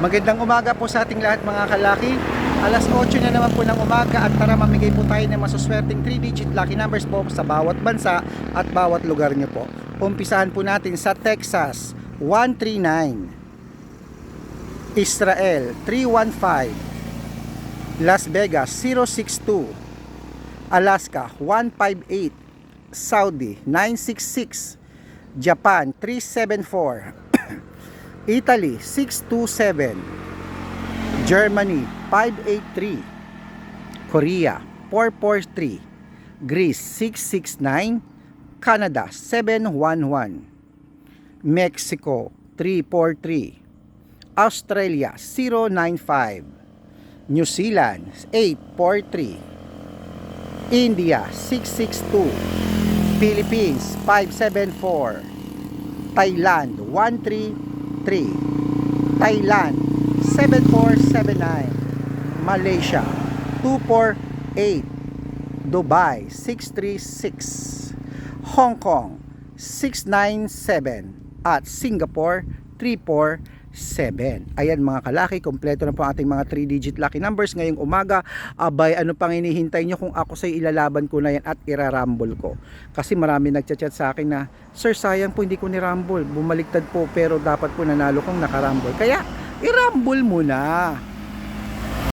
Magandang umaga po sa ating lahat mga kalaki. Alas 8 na naman po ng umaga at tara mamigay po tayo ng masuswerteng 3-digit lucky numbers po sa bawat bansa at bawat lugar nyo po. Umpisahan po natin sa Texas 139, Israel 315, Las Vegas 062, Alaska 158, Saudi 966, Japan 374, Italy 627, Germany 583, Korea 443, Greece 669, Canada 711, Mexico 343, Australia 095, New Zealand 843, India 662, Philippines 574, Thailand 133, Thailand 7479, Malaysia 248, Dubai 636, Hong Kong 697 at Singapore 347. Ayan mga kalaki, kompleto na po ating mga 3-digit lucky numbers ngayong umaga. Abay, ano pang hinihintay nyo kung ako sa ilalaban ko na yan at irarambol ko. Kasi marami nagchat-chat sa akin na, Sir, sayang po hindi ko nirambol. Bumaliktad po pero dapat po nanalo kong nakarambol. Kaya, irambol mo na.